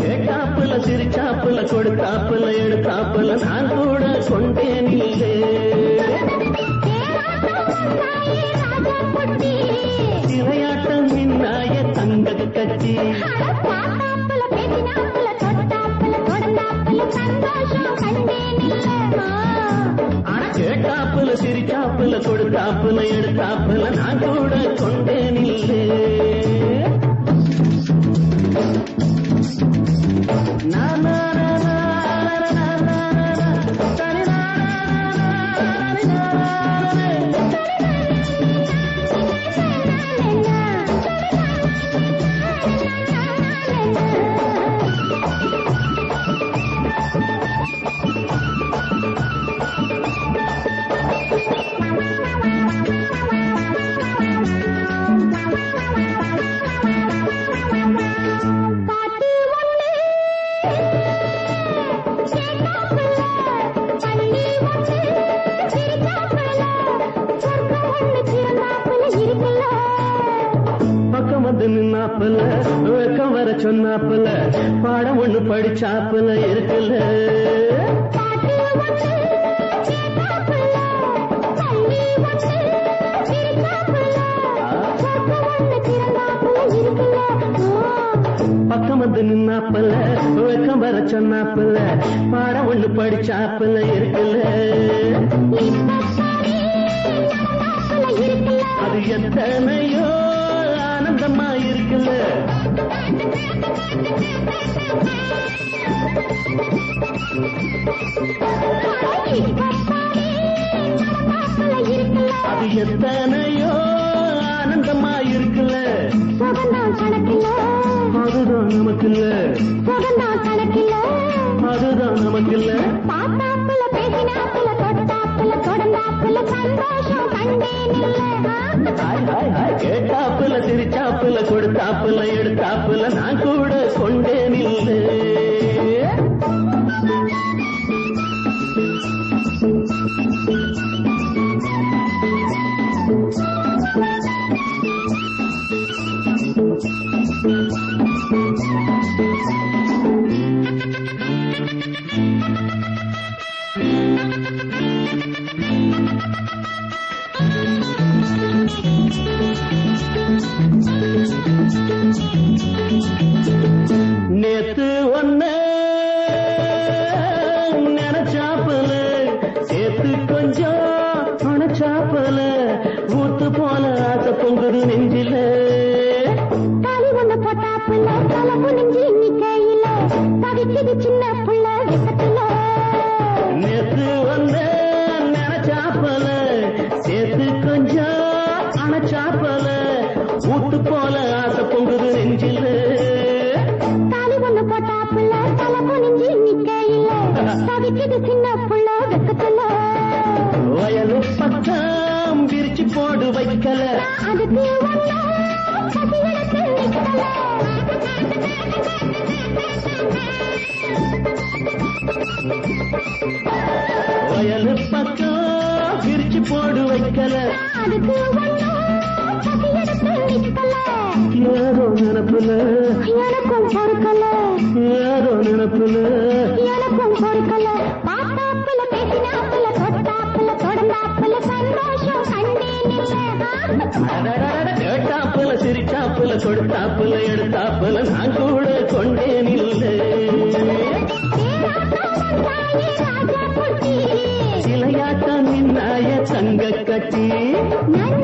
கேட்டாப்புல சிரிச்சாப்புல கொடுத்தாப்புல எடுத்தாப்புல நான் கூட கொண்டேன் இல்லை கொடுத்தாப்புல எடுத்தாப்புல நான் கூட கொண்டேன் சொன்னாப்புல விளக்கம் வர சொன்னாப்புல பாடம் ஒண்ணு படிச்சாப்புல இருக்குல்ல. பக்கம் வந்து நின்னாப்பல விளக்கம் வர சொன்னாப்புல பாடம் ஒண்ணு படிச்சாப்புல இருக்குல்ல. அது எத்தனையோ ஆனந்தமாயிரு இருக்குல்ல அது எத்தனையோ ஆனந்தமா இருக்குல்ல அதுதான் நமக்கு இல்ல அதுதான் நமக்கு இல்ல பார்த்தா கேட்டாப்புல சிரிச்சாப்புல கொடுத்தாப்புல எடுத்தாப்புல நான் கூட கொண்டேன் இல்லை. ஆசை பொங்குது நெஞ்சில சின்ன புள்ள வெக்கத்துல நேத்து வந்த நினைச்சாப்புல. சேர்த்து கொஞ்சம் அணைச்சாப்புல. ஊத்து போல ஆசை பொங்குது நெஞ்சில. தாலி ஒண்ணு போட்டா புள்ள தலை குனிஞ்சு நிக்கையில. தவிக்குது சின்ன புள்ள வெக்கத்துல வயலு பக்கம் போடு வைக்கல. வயலு பக்கம் பிரிச்சு போடு வைக்கல. நினப்புல? யாரோ நினப்புல? கேட்டாப்புல சிரிச்சாப்புல கொடுத்தாப்புல எடுத்தாப்புல நான் கூட கொண்டேன் இல்லை ராஜா குட்டி சிலையாட்டம் நின்னாய தங்க கட்டி நான்